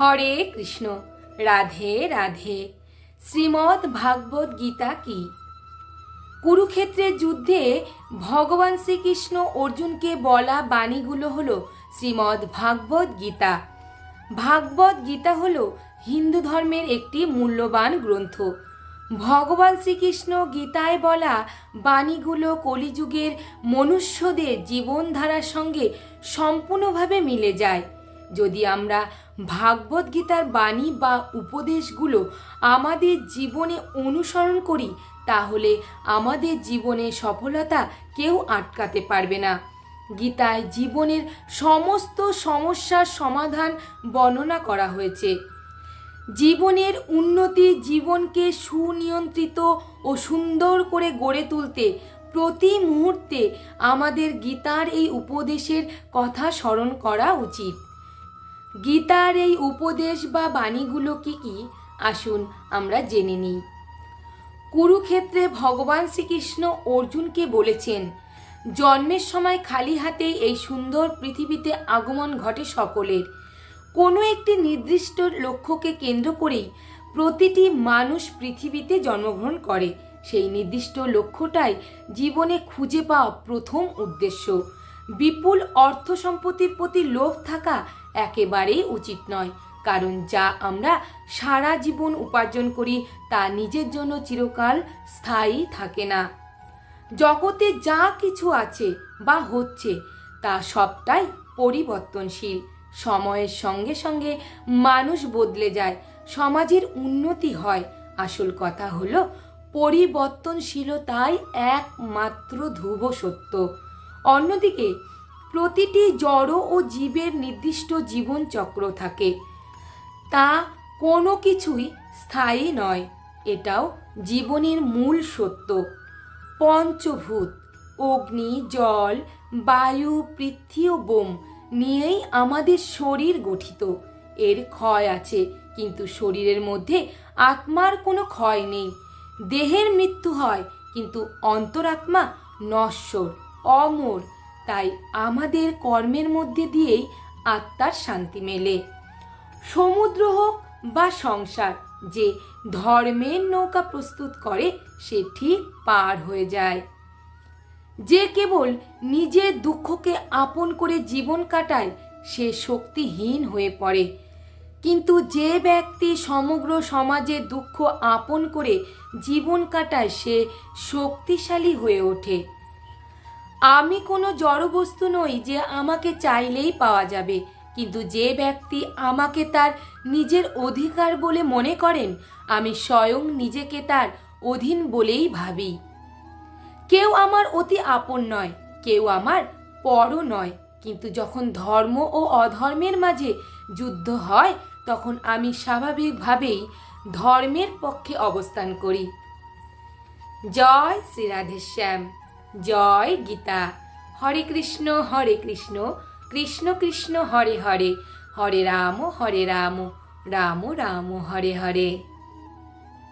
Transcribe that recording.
হরে কৃষ্ণ, রাধে রাধে। শ্রীমদ্ ভাগবত গীতা কি? কুরুক্ষেত্রের যুদ্ধে ভগবান শ্রীকৃষ্ণ অর্জুনকে বলা বাণীগুলো হলো শ্রীমদ্ ভাগবত গীতা। ভাগবত গীতা হলো হিন্দু ধর্মের একটি মূল্যবান গ্রন্থ। ভগবান শ্রীকৃষ্ণ গীতায় বলা বাণীগুলো কলিযুগের মনুষ্যদের জীবনধারার সঙ্গে সম্পূর্ণভাবে মিলে যায়। যদি আমরা ভাগবত গীতার বাণী বা উপদেশগুলো আমাদের জীবনে অনুসরণ করি, তাহলে আমাদের জীবনে সফলতা কেউ আটকাতে পারবে না। গীতায় জীবনের সমস্ত সমস্যার সমাধান বর্ণনা করা হয়েছে। জীবনের উন্নতি জীবনকে সুনিয়ন্ত্রিত ও সুন্দর করে গড়ে তুলতে প্রতি মুহূর্তে আমাদের গীতার এই উপদেশের কথা স্মরণ করা উচিত। গীতার এই উপদেশ বা বাণীগুলো কি কি? আসুন আমরা জেনে নিই। কুরুক্ষেত্রে ভগবান শ্রীকৃষ্ণ অর্জুনকে বলেছেন, জন্মের সময় খালি হাতে এই সুন্দর পৃথিবীতে আগমন ঘটে সকলের। কোনো একটি নির্দিষ্ট লক্ষ্যকে কেন্দ্র করেই প্রতিটি মানুষ পৃথিবীতে জন্মগ্রহণ করে। সেই নির্দিষ্ট লক্ষ্যটাই জীবনে খুঁজে পাওয়া প্রথম উদ্দেশ্য। বিপুল অর্থ সম্পত্তির প্রতি লোভ থাকা একেবারেই উচিত নয়। কারণ যা আমরা সারা জীবন উপার্জন করি, তা নিজের জন্য চিরকাল স্থায়ী থাকে না। জগতে যা কিছু আছে বা হচ্ছে, তা সবটাই পরিবর্তনশীল। সময়ের সঙ্গে সঙ্গে মানুষ বদলে যায়, সমাজের উন্নতি হয়। আসল কথা হলো, পরিবর্তনশীলতাই একমাত্র ধ্রুব সত্য। অন্যদিকে, প্রতিটি জড় ও জীবের নির্দিষ্ট জীবনচক্র থাকে। তা কোনো কিছুই স্থায়ী নয়, এটাও জীবনের মূল সত্য। পঞ্চভূত, অগ্নি, জল, বায়ু, পৃথ্বী ও বোম নিয়েই আমাদের শরীর গঠিত। এর ক্ষয় আছে, কিন্তু শরীরের মধ্যে আত্মার কোনো ক্ষয় নেই। দেহের মৃত্যু হয়, কিন্তু অন্তরাত্মা নশ্বর। অমর। তাই আমাদের কর্মের মধ্যে দিয়েই আত্মার শান্তি মেলে। সমুদ্র হোক বা সংসার, যে ধর্মের নৌকা প্রস্তুত করে, সে ঠিক পার হয়ে যায়। যে কেবল নিজের দুঃখকে আপন করে জীবন কাটায়, সে শক্তিহীন হয়ে পড়ে। কিন্তু যে ব্যক্তি সমগ্র সমাজে দুঃখ আপন করে জীবন কাটায়, সে শক্তিশালী হয়ে ওঠে। আমি কোনো জড়বস্তু নই যে আমাকে চাইলেই পাওয়া যাবে, কিন্তু যে ব্যক্তি আমাকে তার নিজের অধিকার বলে মনে করেন, আমি স্বয়ং নিজেকে তার অধীন বলেই ভাবি। কেউ আমার অতি আপন নয়, কেউ আমার পরও নয়, কিন্তু যখন ধর্ম ও অধর্মের মাঝে যুদ্ধ হয়, তখন আমি স্বাভাবিকভাবেই ধর্মের পক্ষে অবস্থান করি। জয় শ্রী রাধেশ্যাম। জয় গীতা হরে কৃষ্ণ হরে কৃষ্ণ কৃষ্ণ কৃষ্ণ হরে হরে হরে রাম হরে রাম রাম রাম হরে হরে